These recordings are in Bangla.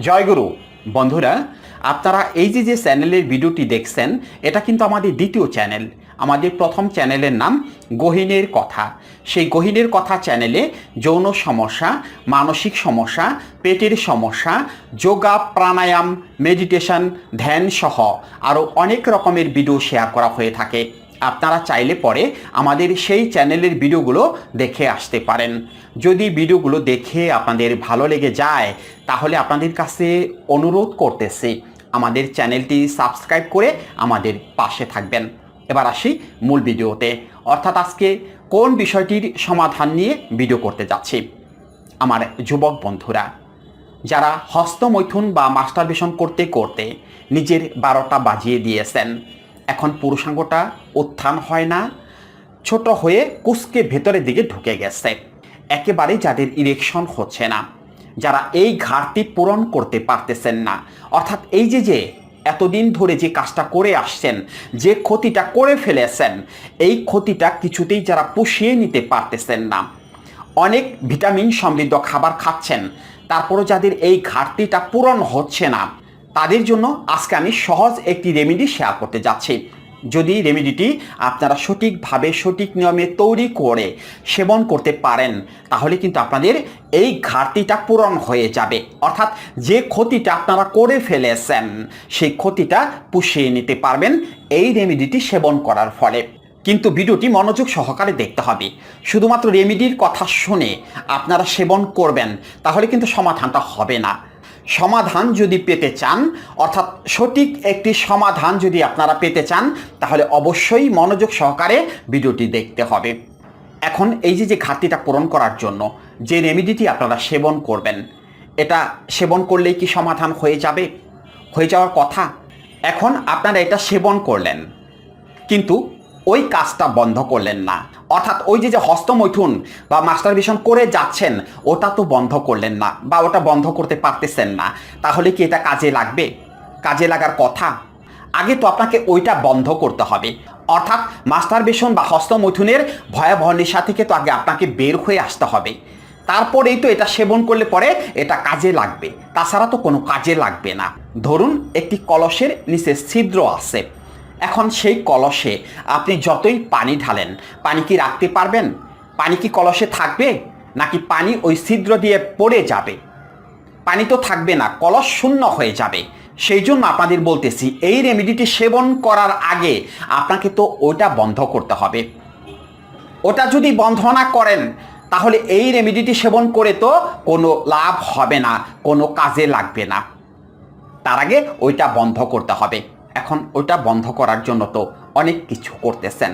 জয়গুরু বন্ধুরা, আপনারা এই যে যে চ্যানেলের ভিডিওটি দেখছেন, এটা কিন্তু আমাদের দ্বিতীয় চ্যানেল। আমাদের প্রথম চ্যানেলের নাম গহিনের কথা। সেই গহিনের কথা চ্যানেলে যৌন সমস্যা, মানসিক সমস্যা, পেটের সমস্যা, যোগা, প্রাণায়াম, মেডিটেশন, ধ্যান সহ আরও অনেক রকমের ভিডিও শেয়ার করা হয়ে থাকে। আপনারা চাইলে পরে আমাদের সেই চ্যানেলের ভিডিওগুলো দেখে আসতে পারেন। যদি ভিডিওগুলো দেখে আপনাদের ভালো লেগে যায়, তাহলে আপনাদের কাছে অনুরোধ করতেছি, আমাদের চ্যানেলটি সাবস্ক্রাইব করে আমাদের পাশে থাকবেন। এবার আসি মূল ভিডিওতে। অর্থাৎ আজকে কোন বিষয়টির সমাধান নিয়ে ভিডিও করতে যাচ্ছি? আমার যুবক বন্ধুরা, যারা হস্তমৈথুন বা মাস্টারবেশন করতে করতে নিজের বারোটা বাজিয়ে দিয়েছেন এখন পুরুষাঙ্গটা উত্থান হয় না, ছোট হয়ে কুসকে ভেতরের দিকে ঢুকে গেছে। একেবারে যাদের ইরেকশন হচ্ছে না, যারা এই ঘাটতি পূরণ করতে পারতেছেন না। অর্থাৎ এই যে যে এতদিন ধরে যে কাজটা করে আসছেন, যে ক্ষতিটা করে ফেলেছেন, এই ক্ষতিটা কিছুতেই যারা পুষিয়ে নিতে পারতেছেন না। অনেক ভিটামিন সমৃদ্ধ খাবার খাচ্ছেন, তারপরও যাদের এই ঘাটতিটা পূরণ হচ্ছে না তাদের জন্য আজকে আমি সহজ একটি রেমেডি শেয়ার করতে যাচ্ছি। যদি রেমেডিটি আপনারা সঠিকভাবে, সঠিক নিয়মে তৈরি করে সেবন করতে পারেন, তাহলে কিন্তু আপনাদের এই ঘাটতিটা পূরণ হয়ে যাবে। অর্থাৎ যে ক্ষতিটা আপনারা করে ফেলেছেন, সেই ক্ষতিটা পুষিয়ে নিতে পারবেন এই রেমেডিটি সেবন করার ফলে। কিন্তু ভিডিওটি মনোযোগ সহকারে দেখতে হবে। শুধুমাত্র রেমেডির কথা শুনে আপনারা সেবন করবেন, তাহলে কিন্তু সমাধানটা হবে না। সমাধান যদি পেতে চান, অর্থাৎ সঠিক একটি সমাধান যদি আপনারা পেতে চান, তাহলে অবশ্যই মনোযোগ সহকারে ভিডিওটি দেখতে হবে। এখন এই যে যে ঘাটতিটা পূরণ করার জন্য যে রেমিডিটি আপনারা সেবন করবেন, এটা সেবন করলেই কি সমাধান হয়ে যাবে? হয়ে যাওয়ার কথা? এখন আপনারা এটা সেবন করলেন, কিন্তু ওই কাজটা বন্ধ করলেন না। অর্থাৎ ওই যে যে হস্তমৈথুন বা মাস্টারবেশন করে যাচ্ছেন, ওটা তো বন্ধ করলেন না বা ওটা বন্ধ করতে পারতেছেন না। তাহলে কি এটা কাজে লাগবে? কাজে লাগার কথা? আগে তো আপনাকে ওইটা বন্ধ করতে হবে। অর্থাৎ মাস্টারবেশন বা হস্তমৈথুনের ভয়াবহ নেশা থেকে তো আগে আপনাকে বের হয়ে আসতে হবে। তারপরেই তো এটা সেবন করলে পরে এটা কাজে লাগবে। তাছাড়া তো কোনো কাজে লাগবে না। ধরুন, একটি কলসের নিচে ছিদ্র আছে। এখন সেই কলসে আপনি যতই পানি ঢালেন, পানি কি রাখতে পারবেন? পানি কি কলসে থাকবে? নাকি পানি ওই ছিদ্র দিয়ে পড়ে যাবে? পানি তো থাকবে না, কলস শূন্য হয়ে যাবে। সেই জন্য আপনাদের বলতেছি, এই রেমেডিটি সেবন করার আগে আপনাকে তো ওটা বন্ধ করতে হবে। ওটা যদি বন্ধ না করেন, তাহলে এই রেমেডিটি সেবন করে তো কোনো লাভ হবে না, কোনো কাজে লাগবে না। তার আগে ওইটা বন্ধ করতে হবে। এখন ওটা বন্ধ করার জন্য তো অনেক কিছু করতেছেন।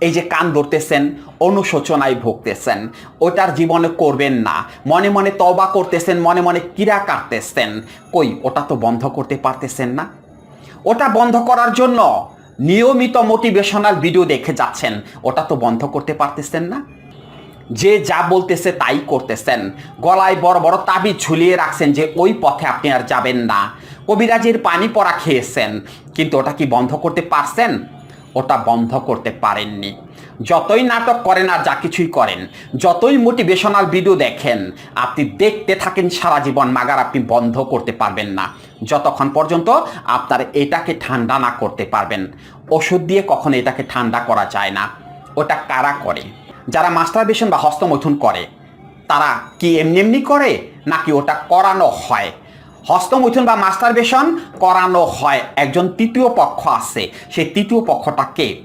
এই যে কান ধরতেছেন, অনুশোচনায় ভুগতেছেন ওটার জীবনে করবেন না। মনে মনে তবা করতেছেন, মনে মনে কিরা কাটতেছেন। কই, ওটা তো বন্ধ করতে পারতেছেন না? ওটা বন্ধ করার জন্য নিয়মিত মোটিভেশনাল ভিডিও দেখে যাচ্ছেন, ওটা তো বন্ধ করতে পারতেছেন না? যে যা বলতেছে তাই করতেছেন। গলায় বড় বড় তাবি ঝুলিয়ে রাখছেন যে ওই পথে আপনি আর যাবেন না। কবিরাজের পানি পড়া খেয়েছেন, কিন্তু ওটা কি বন্ধ করতে পারছেন? ওটা বন্ধ করতে পারেননি। যতই নাটক করেন আর যা কিছুই করেন, যতই মোটিভেশনাল ভিডিও দেখেন, আপনি দেখতে থাকেন সারা জীবন, মাগার আপনি বন্ধ করতে পারবেন না। যতক্ষণ পর্যন্ত আপনার এটাকে ঠান্ডা না করতে পারবেন। ওষুধ দিয়ে কখনো এটাকে ঠান্ডা করা যায় না। ওটা কারা করে? যারা মাস্টারবেশন বা হস্তমৈথুন করে, তারা কি এমনি এমনি করে? নাকি ওটা করানো হয়? হস্তমৈথুন বা মাস্টারবেশন করানো হয়। একজন তৃতীয় পক্ষ আছে। সেই তৃতীয় পক্ষটা কে?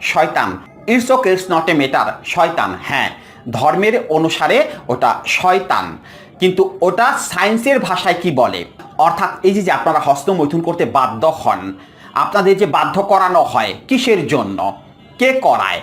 শয়তান। It's okay it's not a matter শয়তান হ্যাঁ। ধর্মের অনুসারে ওটা শয়তান। কিন্তু ওটা সায়েন্সের ভাষায় কি বলে? অর্থাৎ এই যে আপনারা হস্তমৈথুন করতে বাধ্য হন, আপনাদের যে বাধ্য করানো হয়, কিসের জন্য? কে করায়?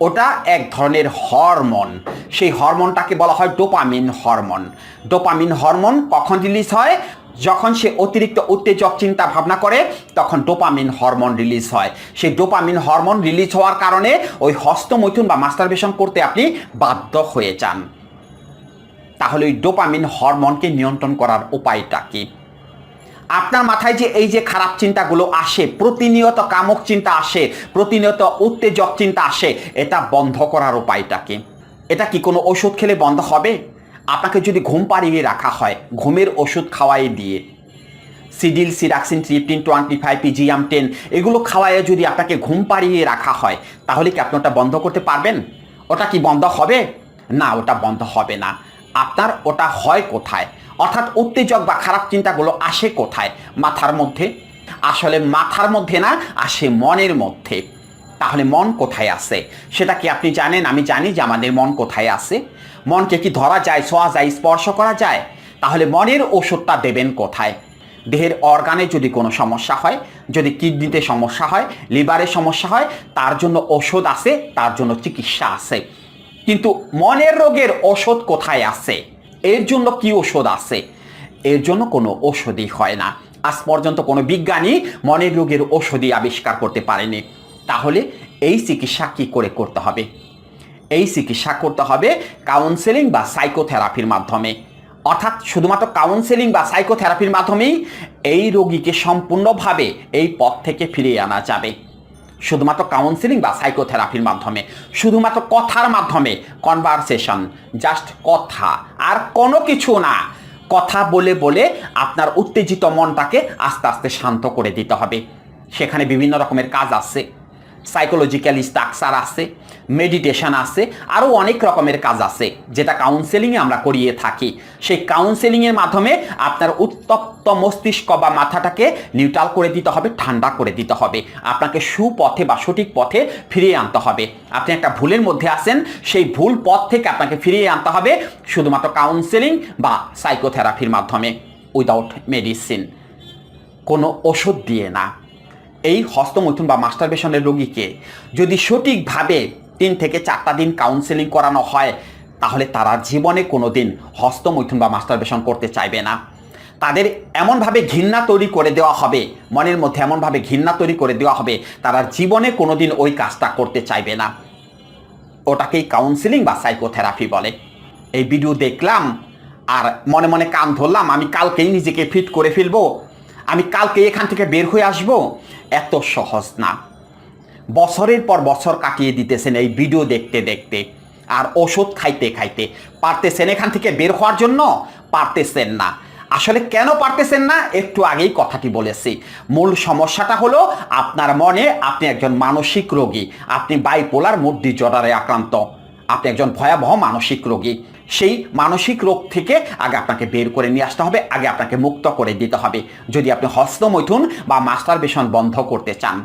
ওটা এক ধরনের হরমোন। সেই হরমোনটাকে বলা হয় ডোপামিন হরমোন। ডোপামিন হরমোন কখন রিলিজ হয়? যখন সে অতিরিক্ত উত্তেজক চিন্তা ভাবনা করে, তখন ডোপামিন হরমোন রিলিজ হয়। সেই ডোপামিন হরমোন রিলিজ হওয়ার কারণে ওই হস্তমৈথুন বা মাস্টারবেশন করতে আপনি বাধ্য হয়ে যান। তাহলে ওই ডোপামিন হরমোনকে নিয়ন্ত্রণ করার উপায়টা কি? আপনার মাথায় যে এই যে খারাপ চিন্তাগুলো আসে, প্রতিনিয়ত কামক চিন্তা আসে, প্রতিনিয়ত উত্তেজক চিন্তা আসে, এটা বন্ধ করার উপায়টা কি এটা কি কোনো ওষুধ খেলে বন্ধ হবে? আপনাকে যদি ঘুম পাড়িয়ে রাখা হয়, ঘুমের ওষুধ খাওয়াই দিয়ে, সিডিল, সিরাক্সিন, ট্রিপটিন, টোয়েন্টি ফাইভ পিজিএম টেন, এগুলো খাওয়াইয়ে যদি আপনাকে ঘুম পাড়িয়ে রাখা হয়, তাহলে কি আপনি ওটা বন্ধ করতে পারবেন? ওটা কি বন্ধ হবে? না, ওটা বন্ধ হবে না। আপনার ওটা হয় কোথায়? অর্থাৎ উত্তেজক বা খারাপ চিন্তাগুলো আসে কোথায়? মাথার মধ্যে? আসলে মাথার মধ্যে না, আসে মনের মধ্যে। তাহলে মন কোথায় আছে? সেটা কি আপনি জানেন? আমি জানি যে আমাদের মন কোথায় আছে। মনকে কি ধরা যায়, ছোঁয়া যায়, স্পর্শ করা যায়? তাহলে মনের ওষুধটা দেবেন কোথায়? দেহের অর্গানে যদি কোনো সমস্যা হয়, যদি কিডনিতে সমস্যা হয় লিভারের সমস্যা হয়, তার জন্য ওষুধ আছে, তার জন্য চিকিৎসা আছে। কিন্তু মনের রোগের ওষুধ কোথায় আছে? এর জন্য কি ওষুধ আছে? এর জন্য কোনো ওষুধই হয় না। আজ পর্যন্ত কোনো বিজ্ঞানী মনের রোগের ওষুধই আবিষ্কার করতে পারেনি। তাহলে এই চিকিৎসা কি করে করতে হবে? এই চিকিৎসা করতে হবে কাউন্সেলিং বা সাইকোথেরাপির মাধ্যমে। অর্থাৎ শুধুমাত্র কাউন্সেলিং বা সাইকোথেরাপির মাধ্যমেই এই রোগীকে সম্পূর্ণভাবে এই পথ থেকে ফিরিয়ে আনা যাবে। শুধুমাত্র কাউন্সিলিং বা সাইকোথেরাপির মাধ্যমে, শুধুমাত্র কথার মাধ্যমে কনভারসেশন জাস্ট কথা, আর কোনো কিছু না। কথা বলে বলে আপনার উত্তেজিত মনটাকে আস্তে আস্তে শান্ত করে দিতে হবে। সেখানে বিভিন্ন রকমের কাজ আছে। সাইকোলজিক্যাল স্ট্রাকচার আছে মেডিটেশন আছে আরও অনেক রকমের কাজ আছে, যেটা কাউন্সেলিংয়ে আমরা করিয়ে থাকি। সেই কাউন্সেলিংয়ের মাধ্যমে আপনার উত্তপ্ত মস্তিষ্ক বা মাথাটাকে নিউট্রাল করে দিতে হবে, ঠান্ডা করে দিতে হবে। আপনাকে সুপথে বা সঠিক পথে ফিরিয়ে আনতে হবে। আপনি একটা ভুলের মধ্যে আছেন, সেই ভুল পথ থেকে আপনাকে ফিরিয়ে আনতে হবে শুধুমাত্র কাউন্সেলিং বা সাইকোথেরাপির মাধ্যমে উইদাউট মেডিসিন কোনো ওষুধ দিয়ে না। এই হস্তমৈথুন বা মাস্টারবেশনের রোগীকে যদি সঠিকভাবে তিন থেকে চারটা দিন কাউন্সেলিং করানো হয়, তাহলে তারা জীবনে কোনো দিন হস্তমৈথুন বা মাস্টারবেশন করতে চাইবে না। তাদের এমনভাবে ঘৃণা তৈরি করে দেওয়া হবে, মনের মধ্যে এমনভাবে ঘৃণা তৈরি করে দেওয়া হবে, তারা জীবনে কোনো দিন ওই কাজটা করতে চাইবে না। ওটাকেই কাউন্সিলিং বা সাইকোথেরাপি বলে। এই ভিডিও দেখলাম আর মনে মনে কান ধরলাম, আমি কালকেই নিজেকে ফিট করে ফেলব, আমি কালকে এখান থেকে বের হয়ে আসব এত সহজ না। বছরের পর বছর কাটিয়ে দিতেছেন এই ভিডিও দেখতে দেখতে। আর ওষুধ খাইতে খাইতে পারতেছেন এখান থেকে বের হওয়ার জন্য? পারতেছেন না। আসলে কেন পারতেছেন না? একটু আগেই কথাটি বলেছি। মূল সমস্যাটা হলো আপনার মনে আপনি একজন মানসিক রোগী। আপনি বাইপোলার মুড ডিজর্ডারে আক্রান্ত। আপনি একজন ভয়াবহ মানসিক রোগী। সেই মানসিক রোগ থেকে আগে আপনাকে বের করে নিয়ে আসতে হবে, আগে আপনাকে মুক্ত করে দিতে হবে। যদি আপনি হস্তমৈথুন বা মাস্টারবেশন বন্ধ করতে চান।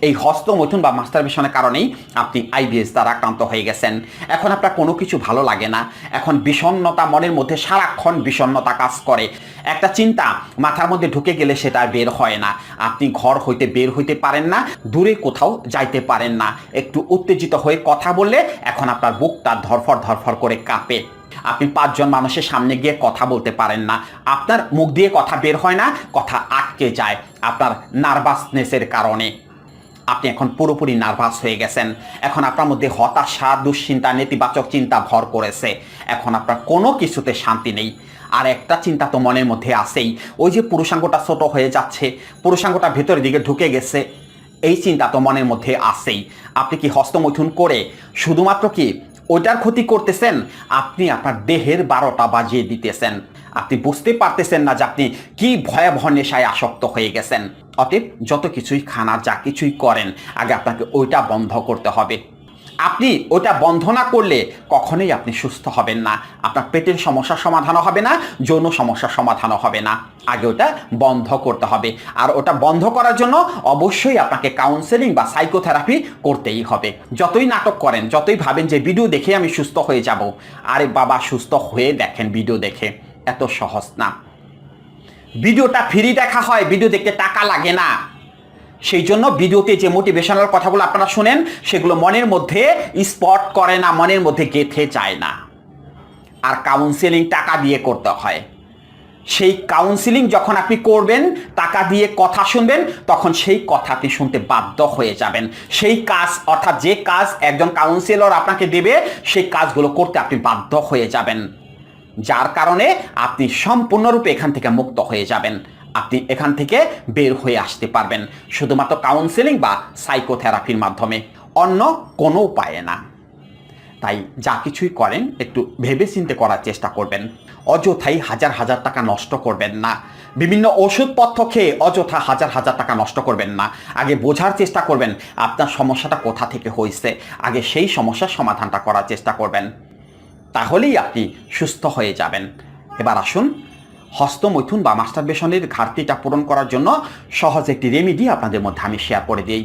এই হস্তমৈথুন বা মাস্টারবেশনের কারণেই আপনি আইবিএস দ্বারা আক্রান্ত হয়ে গেছেন। এখন আপনার কোনো কিছু ভালো লাগে না। এখন বিষণ্ণতা মনের মধ্যে সারাক্ষণ বিষণ্ণতা কাজ করে। একটা চিন্তা, মাথার মধ্যে ঢুকে গেলে সেটা বের হয় না। আপনি ঘর হইতে বের হইতে পারেন না, দূরে কোথাও যাইতে পারেন না। একটু উত্তেজিত হয়ে কথা বললে এখন আপনার বুকটা ধরফর ধরফর করে কাঁপে। আপনি পাঁচজন মানুষের সামনে গিয়ে কথা বলতে পারেন না। আপনার মুখ দিয়ে কথা বের হয় না, কথা আটকে যায় আপনার নার্ভাসনেসের কারণে। আপনি এখন পুরোপুরি নার্ভাস হয়ে গেছেন। এখন আপনার মধ্যে হতাশা, দুশ্চিন্তা, নেতিবাচক চিন্তা ভর করেছে। এখন আপনার কোনো কিছুতে শান্তি নেই। আর একটা চিন্তা তো মনের মধ্যে আসেই ওই যে পুরুষাঙ্গটা ছোট হয়ে যাচ্ছে, পুরুষাঙ্গটা ভেতরের দিকে ঢুকে গেছে, এই চিন্তা তো মনের মধ্যে আসেই আপনি কি হস্তমৈথুন করে শুধুমাত্র কি ওইটার ক্ষতি করতেছেন? আপনি আপনার দেহের বারোটা বাজিয়ে দিতেছেন। আপনি বুঝতে পারতেছেন না যে আপনি কি ভয়াবহ নেশায় আসক্ত হয়ে গেছেন। অতএব যত কিছুই খানা যা কিছুই করেন, আগে আপনাকে ওইটা বন্ধ করতে হবে। আপনি ওটা বন্ধ না করলে কখনোই আপনি সুস্থ হবেন না। আপনার পেটের সমস্যার সমাধানও হবে না, যৌন সমস্যার সমাধানও হবে না। আগে ওটা বন্ধ করতে হবে। আর ওটা বন্ধ করার জন্য অবশ্যই আপনাকে কাউন্সেলিং বা সাইকোথেরাপি করতেই হবে। যতই নাটক করেন, যতই ভাবেন যে ভিডিও দেখে আমি সুস্থ হয়ে যাব। আরে বাবা, সুস্থ হয়ে দেখেন ভিডিও দেখে। এত সহজ না। ভিডিওটা ফ্রি দেখা হয়, ভিডিও দেখতে টাকা লাগে না। সেই জন্য ভিডিওতে যে মোটিভেশনাল কথাগুলো আপনারা শুনেন, সেগুলো মনের মধ্যে স্পট করে না, মনের মধ্যে গেথে যায় না। আর কাউন্সেলিং টাকা দিয়ে করতে হয়। সেই কাউন্সিলিং যখন আপনি করবেন, টাকা দিয়ে কথা শুনবেন, তখন সেই কথা আপনি শুনতে বাধ্য হয়ে যাবেন। সেই কাজ, অর্থাৎ যে কাজ একজন কাউন্সিলর আপনাকে দেবে, সেই কাজগুলো করতে আপনি বাধ্য হয়ে যাবেন। যার কারণে আপনি সম্পূর্ণরূপে এখান থেকে মুক্ত হয়ে যাবেন। আপনি এখান থেকে বের হয়ে আসতে পারবেন, শুধুমাত্র কাউন্সেলিং বা সাইকোথেরাপির মাধ্যমে, অন্য কোনো উপায়ে না। তাই যা কিছুই করেন, একটু ভেবে চিন্তে করার চেষ্টা করবেন। অযথাই হাজার হাজার টাকা নষ্ট করবেন না। বিভিন্ন ওষুধপত্র খেয়ে অযথা হাজার হাজার টাকা নষ্ট করবেন না। আগে বোঝার চেষ্টা করবেন, আপনার সমস্যাটা কোথা থেকে হয়েছে? আগে সেই সমস্যার সমাধানটা করার চেষ্টা করবেন। তাহলেই আপনি সুস্থ হয়ে যাবেন। এবার আসুন, হস্তমৈথুন বা মাস্টারবেশনের ঘাটতিটা পূরণ করার জন্য সহজ একটি রেমিডি আপনাদের মধ্যে আমি শেয়ার করে দিই।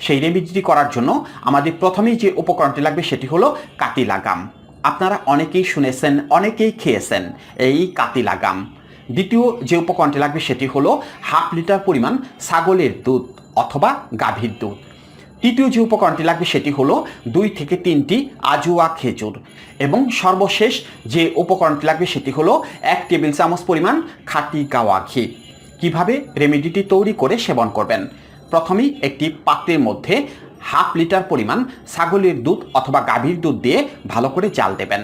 সেই রেমিডিটি করার জন্য আমাদের প্রথমেই যে উপকরণটি লাগবে সেটি হলো কাতি লাগাম। আপনারা অনেকেই শুনেছেন, অনেকেই খেয়েছেন এই কাতি লাগাম। দ্বিতীয় যে উপকরণটি লাগবে সেটি হলো হাফ লিটার পরিমাণ ছাগলের দুধ অথবা গাভীর দুধ। তৃতীয় যে উপকরণটি লাগবে সেটি হলো দুই থেকে তিনটি আজুয়া খেজুর। এবং সর্বশেষ যে উপকরণটি লাগবে সেটি হলো এক টেবিল চামচ পরিমাণ খাটি গাওয়া ঘি। কীভাবে রেমেডিটি তৈরি করে সেবন করবেন? প্রথমেই একটি পাত্রের মধ্যে হাফ লিটার পরিমাণ ছাগলের দুধ অথবা গাভীর দুধ দিয়ে ভালো করে জাল দেবেন।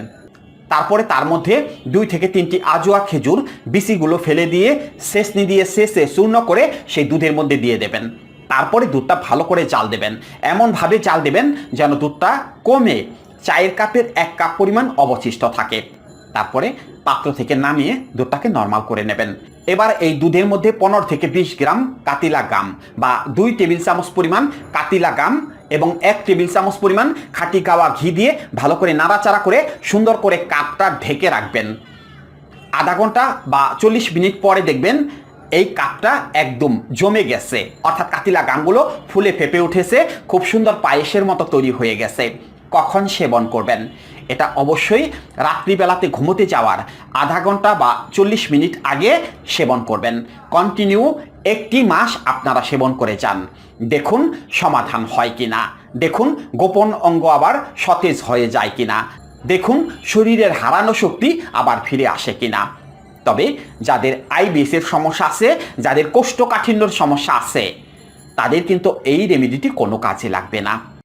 তারপরে তার মধ্যে দুই থেকে তিনটি আজোয়া খেজুর বিচিগুলো ফেলে দিয়ে শেষনি দিয়ে শেষে চূর্ণ করে সেই দুধের মধ্যে দিয়ে দেবেন। তারপরে দুধটা ভালো করে জাল দেবেন। এমনভাবে জাল দেবেন যেন দুধটা কমে চায়ের কাপের এক কাপ পরিমাণ অবশিষ্ট থাকে। তারপরে পাত্র থেকে নামিয়ে দুধটাকে নর্মাল করে নেবেন। এবার এই দুধের মধ্যে পনেরো থেকে বিশ গ্রাম কাতিলা গাম বা দুই টেবিল চামচ পরিমাণ কাতিলা গাম এবং এক টেবিল চামচ পরিমাণ খাঁটি গাওয়া ঘি দিয়ে ভালো করে নাড়াচাড়া করে সুন্দর করে কাপটা ঢেকে রাখবেন। আধা ঘণ্টা বা চল্লিশ মিনিট পরে দেখবেন এই কাপটা একদম জমে গেছে। অর্থাৎ কাতিলা গামগুলো ফুলে ফেপে উঠেছে, খুব সুন্দর পায়েসের মতো তৈরি হয়ে গেছে। কখন সেবন করবেন? এটা অবশ্যই রাত্রিবেলাতে ঘুমোতে যাওয়ার আধা ঘণ্টা বা চল্লিশ মিনিট আগে সেবন করবেন। কন্টিনিউ একটি মাস আপনারা সেবন করে যান। দেখুন সমাধান হয় কিনা। দেখুন গোপন অঙ্গ আবার সতেজ হয়ে যায় কিনা। দেখুন শরীরের হারানো শক্তি আবার ফিরে আসে কিনা। তবে যাদের আই আইবিএসের সমস্যা আছে, যাদের কোষ্ঠকাঠিন্যর সমস্যা আছে, তাদের কিন্তু এই রেমেডিটি কোনো কাজে লাগবে না।